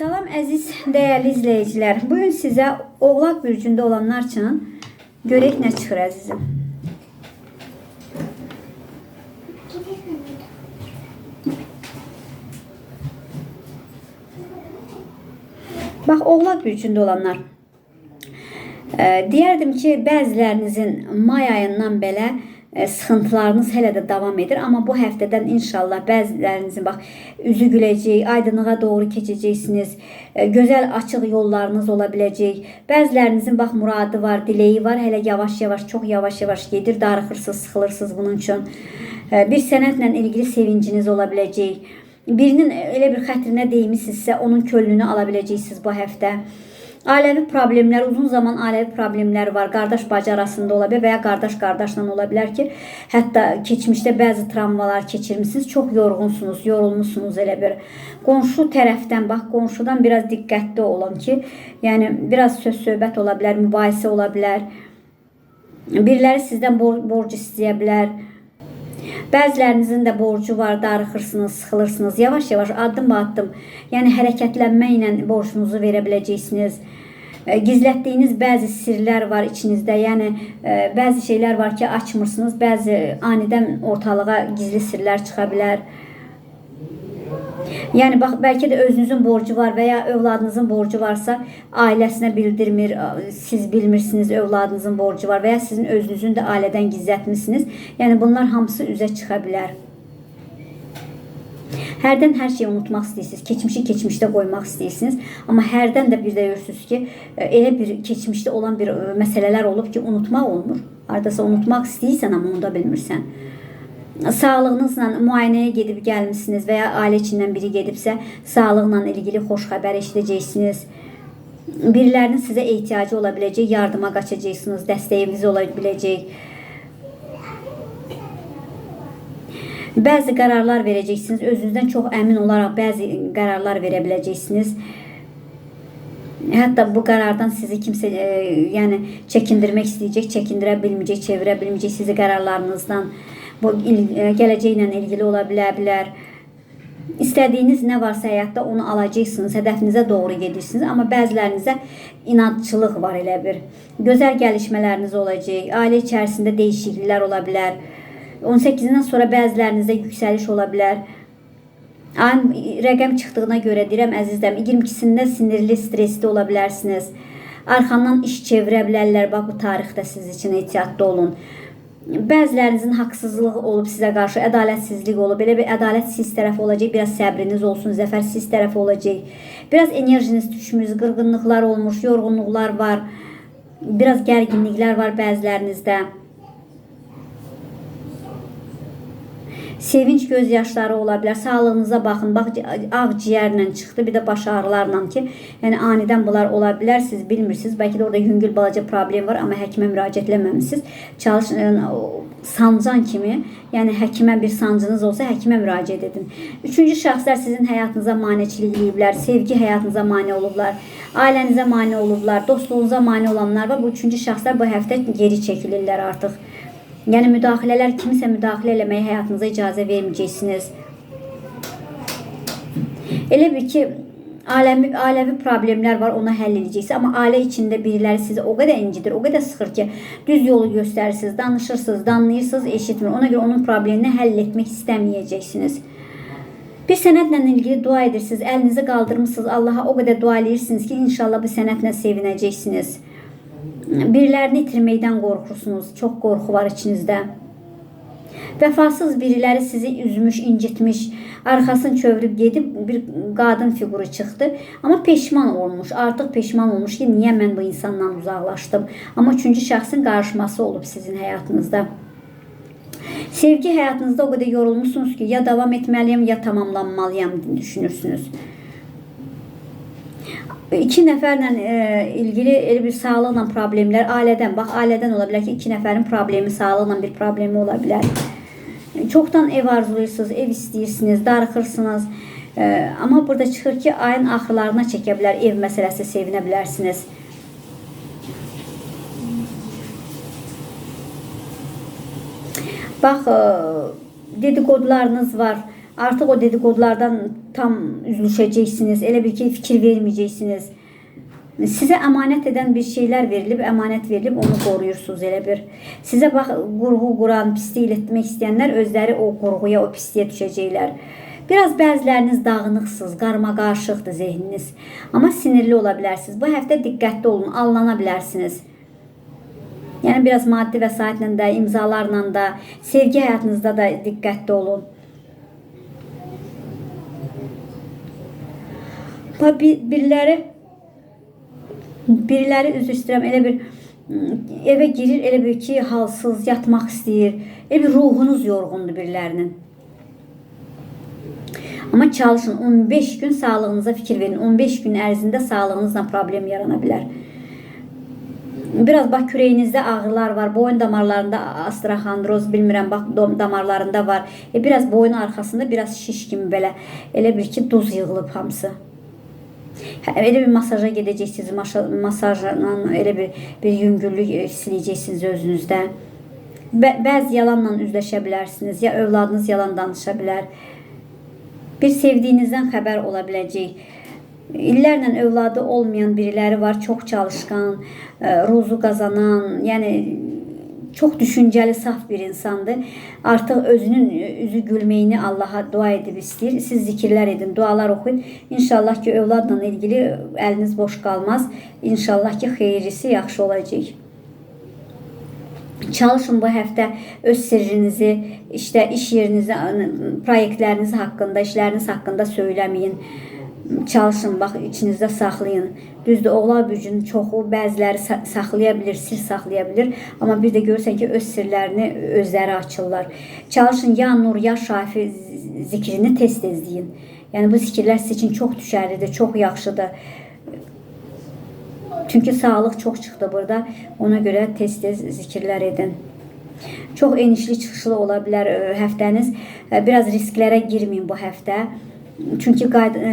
Salam əziz dəyərli izləyicilər. Bu gün sizə Oğlaq bürcündə olanlar üçün görək nə çıxır əzizim. Bax, Oğlaq bürcündə olanlar. E, deyərdim ki, bəzilərinizin may ayından belə e, sıxıntılarınız hələ də davam edir, amma bu həftədən inşallah bəzilərinizin bax üzü güləcək, aydınlığa doğru keçəcəksiniz. E, gözəl açıq yollarınız ola biləcək. Bəzilərinizin bax muradı var, dileyi var, hələ yavaş-yavaş, çox yavaş-yavaş gedir, darıxırsınız, sıxılırsınız bunun üçün. E, bir sənətlə ilgili sevinciniz ola biləcək. Birinin elə bir xətrinə deymisinizsə, onun könlünü ala biləcəksiniz bu həftə. Ailəvi problemlər, uzun zaman ailəvi problemlər var. Qardaş bacı arasında ola bilər və ya qardaş qardaşla ola bilər ki, hətta keçmişdə bəzi travmalar keçirmisiniz, çox yorğunsunuz, yorulmusunuz elə bir. Qonşu tərəfdən bax, qonşudan biraz diqqətli olun ki, yəni biraz söz söhbət ola bilər, mübahisə ola bilər. Biriləri sizdən bor borc istəyə bilər. Bəzilərinizin də borcu var, darıxırsınız, sıxılırsınız. Yavaş-yavaş, addım-addım, yəni hərəkətlənməklə borcunuzu verə biləcəksiniz. E, Gizlətdiyiniz bəzi sirlər var içinizdə. Yəni e, bəzi şeylər var ki, açmırsınız. Bəzi anidən ortalığa gizli sirlər çıxa bilər. Yəni bax bəlkə də özünüzün borcu var və ya övladınızın borcu varsa, ailəsinə bildirmir, siz bilmirsiniz övladınızın borcu var və ya sizin özünüzün də ailədən gizlətmisiniz. Yəni bunlar hamısı üzə çıxa bilər. Hərdən hər şeyi unutmaq istəyirsiniz, keçmişi keçmişdə qoymaq istəyirsiniz, amma hərdən də bir də görürsüz ki, e, elə bir keçmişdə olan bir e, məsələlər olub ki, unutmaq olmur. Hardasa unutmaq istəyirsən, amma unuda bilmirsən sağlığınızla müayinəyə gedib gəlmisiniz və ya ailə biri gedibsə, sağlıqla ilgili xoş xəbər eşidəcəksiniz. Birilərinin sizə ehtiyacı ola yardıma qaçacaqsınız, dəstəyiniz ola biləcək. Bəzi qərarlar verəcəksiniz, özünüzdən çox əmin olaraq bəzi qərarlar verə biləcəksiniz. Bu qərardan sizi kimsə e, yəni çəkindirmək istəyəcək, çəkindirə bilməyəcək, sizi qərarlarınızdan. Bu e, gələcəklə ilgili ola bilər, bilər. İstədiyiniz nə varsa həyatda onu alacaqsınız, hədəfinizə doğru gedirsiniz, amma bəzilərinizə inadçılıq var elə bir. Gözəl gəlişmələriniz olacaq, ailə içərisində dəyişikliklər ola bilər. 18-dən sonra bəzilərinizdə yüksəliş ola bilər. Ayın rəqəm çıxdığına görə deyirəm əzizlərim, 22-sində sinirli, stressli ola bilərsiniz. Arxandan iş çevirə bilərlər. Bax bu tarixdə siz üçün ehtiyatlı olun. Bəzilərinizin haqsızlığı olub sizə qarşı, ədalətsizlik olub. Belə bir ədalət siz tərəf olacaq, biraz səbriniz olsun, zəfər siz tərəf olacaq. Biraz enerjiniz düşmüş, qırğınlıqlar olmuş, yorğunluqlar var. Biraz gərginliklər var bəzilərinizdə. Sevinç göz yaşları ola bilər. Sağlığınıza baxın. Bax ağciyərlə çıxdı, bir də baş ağrılarla ki, yəni anidən bunlar ola bilər. Siz bilmirsiniz. Bəlkə də orada yüngül balaca problem var, amma həkimə müraciət etməmisiniz. Çalış yəni, sancan kimi, yəni həkimə bir sancınız olsa həkimə müraciət edin. Üçüncü şəxslər sizin həyatınıza maneçilik eləyiblər, sevgi həyatınıza mane olublar, ailənizə mane olublar, dostluğunuza mane olanlar var. Bu üçüncü şəxslər bu həftə geri çəkilirlər artıq. Yəni müdaxilələr kimisə müdaxilə eləməyə həyatınıza icazə verməyəcəksiniz. Elə bir ki, aləmi, ailəvi problemlər var, onu həll edəcəksiniz. Amma ailə içində biriləri sizi o qədər incidir, o qədər sıxır ki, düz yolu göstərirsiniz, danışırsınız, danlayırsınız, eşitmir. Ona görə onun problemini həll etmək istəməyəcəksiniz. Bir sənətlə ilgili dua edirsiniz, əlinizi qaldırmısınız, Allaha o qədər dua edirsiniz ki, inşallah bu sənətlə sevinəcəksiniz. Birilərini itirməkdən qorxursunuz. Çox qorxu var içinizdə. Vəfasız biriləri sizi üzmüş, incitmiş, arxasını çevirib gedib bir qadın fiquru çıxdı. Amma peşman olmuş, artıq peşman olmuş ki, niyə mən bu insandan uzaqlaşdım? Amma üçüncü şəxsin qarışması olub sizin həyatınızda. Sevgi həyatınızda o qədər yorulmusunuz ki, ya davam etməliyəm, ya tamamlanmalıyam düşünürsünüz iki nəfərlə e, ilgili elə bir sağlıqla problemlər, ailədən, bax ailədən ola bilər ki, iki nəfərin problemi, sağlıqla bir problemi ola bilər. Çoxdan ev arzulayırsınız, ev istəyirsiniz, darıxırsınız. E, amma burada çıxır ki, ayın axırlarına çəkə bilər, ev məsələsi sevinə bilərsiniz. Bax, e, dedikodularınız var Artıq o dedikodulardan tam üzülüşəcəksiniz. Elə bir ki, fikir verməyəcəksiniz. Sizə əmanət edən bir şeylər verilib, əmanət verilib, onu qoruyursunuz elə bir. Sizə bax qurğu quran, pislik etmək istəyənlər özləri o qurğuya, o pisliyə düşəcəklər. Biraz bəziləriniz dağınıqsınız, qarmaqarışıqdır zehniniz. Amma sinirli ola bilərsiniz. Bu həftə diqqətli olun, allana bilərsiniz. Yəni biraz maddi vəsaitlə də, imzalarla da, sevgi həyatınızda da diqqətli olun. Bax, bir- biriləri üzr istəyirəm elə bir mm, evə girir elə bir ki halsız yatmaq istəyir. Elə bir ruhunuz yorğundur birilərinin. Amma çalışın 15 gün sağlığınıza fikir verin. 15 gün ərzində sağlığınızla problem yarana bilər. Biraz bax kürəyinizdə ağrılar var, boyun damarlarında astroxondroz, bilmirəm, bax damarlarında var. E, biraz boyun arxasında biraz şiş kimi belə elə bir ki duz yığılıb hamısı. Elə bir masaja gedəcəksiniz, maşa- masajla elə bir bir yüngüllük e, hiss edəcəksiniz özünüzdə. Bə bəzi yalanla üzləşə bilərsiniz, ya övladınız yalan danışa. Bir sevdiyinizdən xəbər ola biləcək. İllərlə övladı olmayan biriləri var, çox çalışqan, e, ruzu qazanan, yəni çox düşüncəli, saf bir insandır. Artıq özünün üzü gülməyini Allaha dua edib istəyir. Siz zikirlər edin, dualar oxuyun. İnşallah ki, övladla ilgili əliniz boş qalmaz. İnşallah ki, xeyirlisi yaxşı olacaq. Çalışın bu həftə öz sirrinizi, işte iş yerinizi, proyektləriniz haqqında, işləriniz haqqında söyləməyin. Çalışın, bax içinizdə saxlayın. Düzdür, oğlaq gücünün çoxu bəziləri sa- saxlaya bilir, sir saxlaya bilir, amma bir də görürsən ki, öz sirlərini özləri açırlar. Çalışın ya Nur, ya Şafi zikrini tez-tez deyin. Yəni bu zikirlər sizin üçün çox düşərlidir, çox yaxşıdır. Çünki sağlıq çox çıxdı burada. Ona görə tez-tez zikirlər edin. Çox enişli çıxışlı ola bilər ə, həftəniz. Ə, Biraz risklərə girməyin bu həftə. Çünki qayd ə,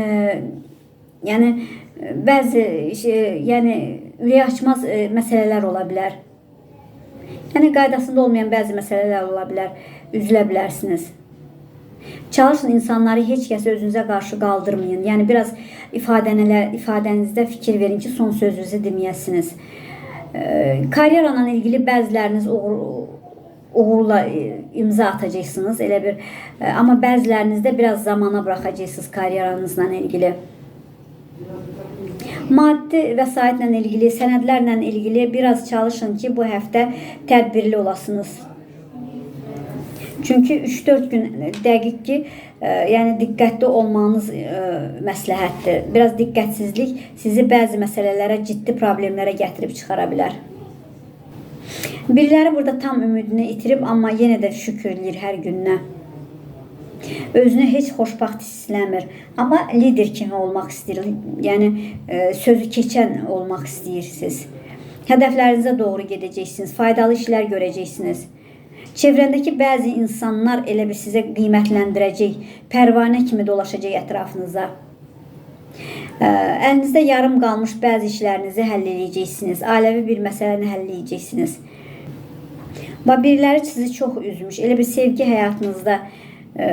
yəni ə, bəzi şey, yəni ürək açmaz ə, məsələlər ola bilər. Yəni olmayan bəzi məsələlər ola bilər. Üzülə bilərsiniz. Çalışın insanları heç kəs özünüzə qarşı qaldırmayın. Yəni biraz ifadələr, ifadənizdə fikir verin ki, son sözünüzü deməyəsiniz. Ee, Karyeranla ilgili bəziləriniz uğur, uğurla e, imza atacaqsınız. Elə bir e, amma bəziləriniz də biraz zamana buraxacaqsınız karyeranızla ilgili. Maddi vəsaitlə ilgili, sənədlərlə ilgili biraz çalışın ki, bu həftə tədbirli olasınız. Çünki 3-4 gün dəqiq ki, ə, yəni diqqətli olmanız ə, məsləhətdir. Biraz diqqətsizlik sizi bəzi məsələlərə, ciddi problemlərə gətirib çıxara bilər. Biriləri burada tam ümidini itirib, amma yenə də şükür eləyir hər gününə. Özünü heç xoşbaxt hiss eləmir, amma lider kimi olmaq istəyir. Yəni ə, sözü keçən olmaq istəyirsiniz. Hədəflərinizə doğru gedəcəksiniz, faydalı işlər görəcəksiniz. Çevrəndəki bəzi insanlar elə bir sizə qiymətləndirəcək, pərvanə kimi dolaşacaq ətrafınıza. Ə, Əlinizdə yarım qalmış bəzi işlərinizi həll edəcəksiniz. Ailəvi bir məsələni həll edəcəksiniz. Və biriləri sizi çox üzmüş. Elə bir sevgi həyatınızda ə,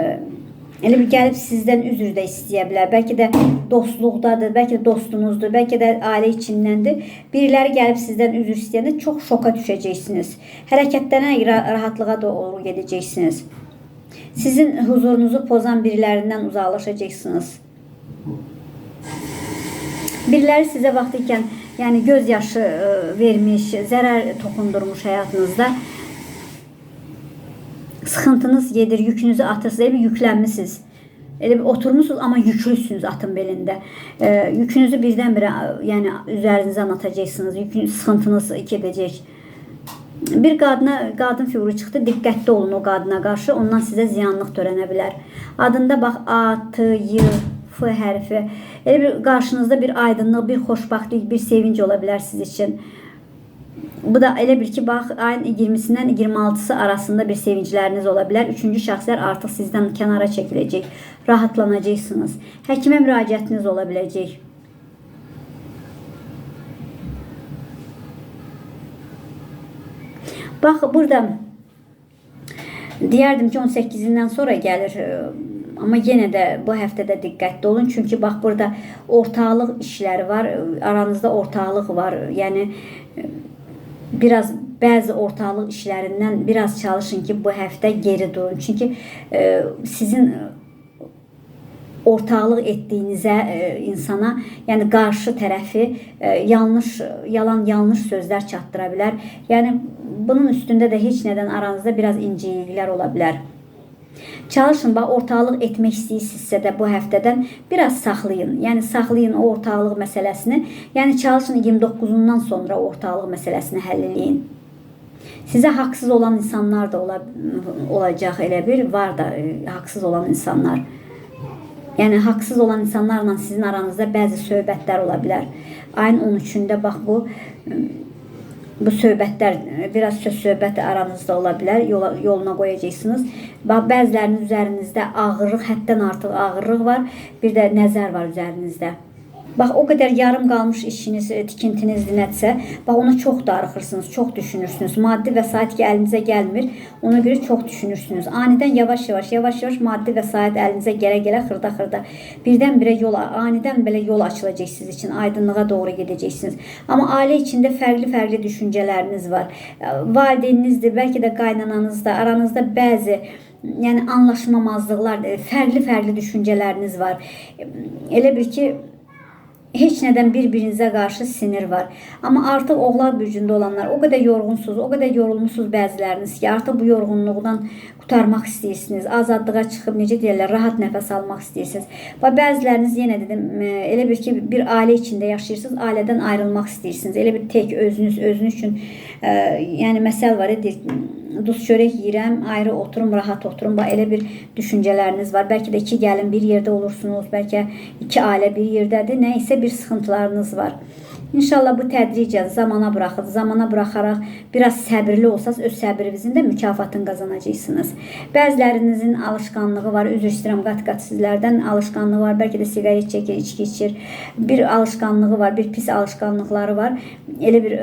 elə bir gəlib sizdən üzr də istəyə bilər. Bəlkə də dostluqdadır, bəlkə də dostunuzdur, bəlkə də ailə içindəndir. Biriləri gəlib sizdən üzr istəyəndə çox şoka düşəcəksiniz. Hərəkətlərə ra- rahatlığa doğru gedəcəksiniz. Sizin huzurunuzu pozan birilərindən uzaqlaşacaqsınız. Biriləri sizə vaxt ikən, yəni göz yaşı ə, vermiş, zərər toxundurmuş həyatınızda sıxıntınız gedir, yükünüzü atırsınız, elə bir yüklənmisiniz. Elə bir oturmusunuz amma yüklüsünüz atın belində. E, yükünüzü birdən-birə yəni üzərinizdən atacaqsınız. Yükün sıxıntınız gedəcək. Bir qadına qadın fiquru çıxdı. Diqqətli olun o qadına qarşı. Ondan sizə ziyanlıq törənə bilər. Adında bax A, T, Y, F hərfi. Elə bir qarşınızda bir aydınlıq, bir xoşbəxtlik, bir sevinc ola bilər siz üçün. Bu da elə bir ki, bax ayın 20-sindən 26-sı arasında bir sevincləriniz ola bilər. Üçüncü şəxslər artıq sizdən kənara çəkiləcək. Rahatlanacaqsınız. Həkimə müraciətiniz ola biləcək. Bax burada deyərdim ki 18-dən sonra gəlir. Amma yenə də bu həftədə diqqətli olun. Çünki bax burada ortaqlıq işləri var. Aranızda ortaqlıq var. Yəni biraz bəzi ortaqlıq işlərindən biraz çalışın ki, bu həftə geri durun. Çünki e, sizin ortaqlıq etdiyinizə e, insana, yəni qarşı tərəfi e, yanlış, yalan, yanlış sözlər çatdıra bilər. Yəni bunun üstündə də heç nədən aranızda biraz incikliklər ola bilər. Çalışın, bax ortaqlıq etmək istəyirsinizsə də bu həftədən biraz saxlayın. Yəni saxlayın o ortaqlıq məsələsini. Yəni çalışın 29-undan sonra ortaqlıq məsələsini həll eləyin. Sizə haqsız olan insanlar da ola, olacaq elə bir var da e, haqsız olan insanlar. Yəni haqsız olan insanlarla sizin aranızda bəzi söhbətlər ola bilər. Ayın 13-də bax bu bu söhbətlər biraz söz söhbət aranızda ola bilər. Yola, yoluna qoyacaqsınız. Bax bəzilərinin üzərinizdə ağırlıq, həddən artıq ağırlıq var. Bir də nəzər var üzərinizdə. Bax o qədər yarım qalmış işiniz, e, tikintinizdir nədirsə, bax ona çox darıxırsınız, çox düşünürsünüz. Maddi vəsait ki əlinizə gəlmir, ona görə çox düşünürsünüz. Anidən yavaş-yavaş, yavaş-yavaş maddi vəsait əlinizə gələ-gələ xırda-xırda birdən-birə yol, anidən belə yol açılacaq siz üçün, aydınlığa doğru gedəcəksiniz. Amma ailə içində fərqli-fərqli düşüncələriniz var. Valideyninizdir, bəlkə də qaynananızda, aranızda bəzi yəni anlaşmamazlıqlar, fərqli-fərqli düşüncələriniz var. Elə bir ki, heç nədən bir-birinizə qarşı sinir var. Amma artıq oğlaq bürcündə olanlar o qədər yorğunsunuz, o qədər yorulmusunuz bəziləriniz ki, artıq bu yorğunluqdan qurtarmaq istəyirsiniz. Azadlığa çıxıb necə deyirlər, rahat nəfəs almaq istəyirsiniz. Və bəziləriniz yenə dedim, e, elə bir ki, bir ailə içində yaşayırsınız, ailədən ayrılmaq istəyirsiniz. Elə bir tək özünüz, özünüz üçün, ə, yəni məsəl var, deyir, duz çörək yeyirəm, ayrı oturum, rahat oturum. Bax elə bir düşüncələriniz var. Bəlkə də iki gəlin bir yerdə olursunuz, bəlkə iki ailə bir yerdədir. Nə isə bir sıxıntılarınız var. İnşallah bu tədricən zamana buraxın. Zamana buraxaraq biraz səbirli olsaz öz səbrinizin də mükafatını qazanacaqsınız. Bəzilərinizin alışqanlığı var. Üzr istəyirəm qat-qat sizlərdən alışqanlığı var. Bəlkə də siqaret çəkir, içki içir. Bir alışqanlığı var, bir pis alışqanlıqları var. Elə bir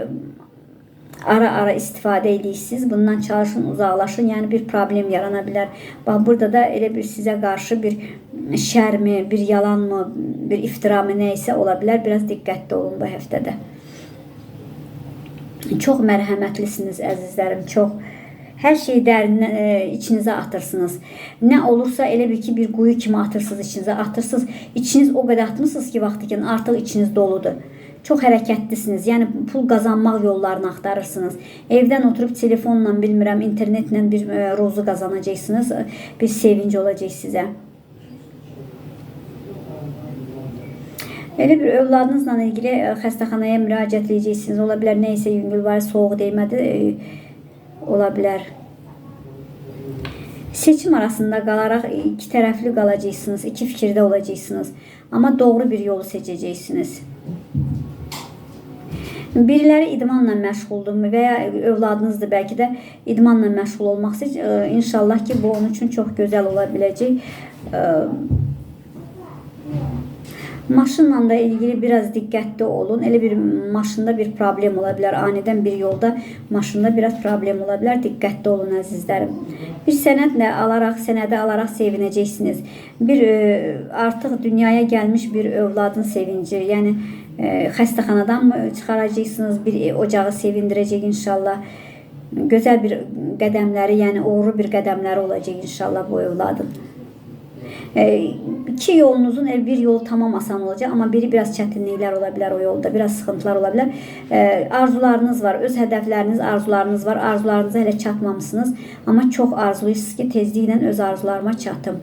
ara-ara istifadə edirsiniz. Bundan çalışın, uzaqlaşın. Yəni bir problem yarana bilər. Bax burada da elə bir sizə qarşı bir şərmi, bir yalanmı, bir iftiramı nə isə ola bilər. Biraz diqqətli olun bu həftədə. Çox mərhəmətlisiniz əzizlərim, çox. Hər şeyi dərinə e, içinizə atırsınız. Nə olursa elə bir ki, bir quyu kimi atırsınız içinizə, atırsınız. İçiniz o qədər atmısınız ki, vaxtıkən artıq içiniz doludur. Çox hərəkətlisiniz. Yəni pul qazanmaq yollarını axtarırsınız. Evdən oturub telefonla, bilmirəm, internetlə bir e, rozu qazanacaqsınız. Bir sevinc olacaq sizə. Elə bir övladınızla ilgili e, xəstəxanaya müraciət edəcəksiniz. Ola bilər nə isə yüngül var, soğuq dəymədi, e, ola bilər. Seçim arasında qalaraq iki tərəfli qalacaqsınız, iki fikirdə olacaqsınız. Amma doğru bir yolu seçəcəksiniz. Biriləri idmanla məşğuldur və ya övladınızdır bəlkə də idmanla məşğul olmaq istəyir. E, İnşallah ki, bu onun üçün çox gözəl ola biləcək. E, Maşınla da ilgili biraz diqqətli olun. Elə bir maşında bir problem ola bilər. Anidən bir yolda maşında biraz problem ola bilər. Diqqətli olun əzizlərim. Bir sənədlə alaraq, sənədi alaraq sevinəcəksiniz. Bir e, artıq dünyaya gəlmiş bir övladın sevinci, yəni e, mı çıxaracaqsınız? Bir e, ocağı sevindirəcək inşallah. Gözəl bir qədəmləri, yəni uğurlu bir qədəmləri olacaq inşallah bu övladın. E, iki yolunuzun bir yol tamam asan olacaq, amma biri biraz çətinliklər ola bilər o yolda, biraz sıxıntılar ola bilər. E, arzularınız var, öz hədəfləriniz, arzularınız var. Arzularınıza hələ çatmamısınız, amma çox arzuluyursunuz ki, tezliklə öz arzularıma çatım.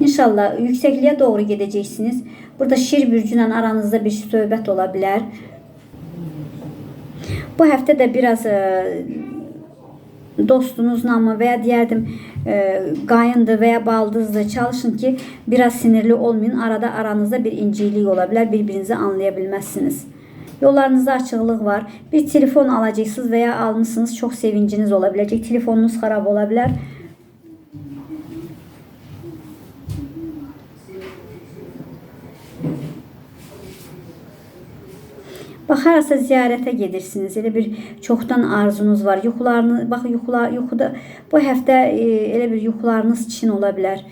İnşallah yüksəkliyə doğru gedəcəksiniz. Burada şir bürcü ilə aranızda bir söhbət ola bilər. Bu həftə də biraz e, dostunuzla mı və ya deyərdim e, qayındır və ya baldızdır çalışın ki biraz sinirli olmayın. Arada aranızda bir inciklik ola bilər. Bir-birinizi anlaya bilməzsiniz. Yollarınızda açıqlıq var. Bir telefon alacaqsınız və ya almısınız. Çox sevinciniz ola biləcək. Telefonunuz xarab ola bilər. Bakarsa ziyarətə gedirsiniz. Elə bir çoxdan arzunuz var. Yuxularını bax yuxular yuxuda bu həftə e, elə bir yuxularınız çin ola bilər.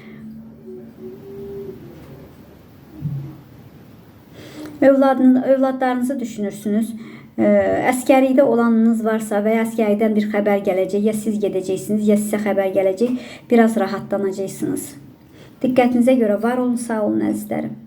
Övladın, övladlarınızı düşünürsünüz. E, əskərlikdə olanınız varsa və ya əskərlikdən bir xəbər gələcək, ya siz gedəcəksiniz, ya sizə xəbər gələcək, biraz rahatlanacaqsınız. Diqqətinizə görə var olun, sağ olun əzizlərim.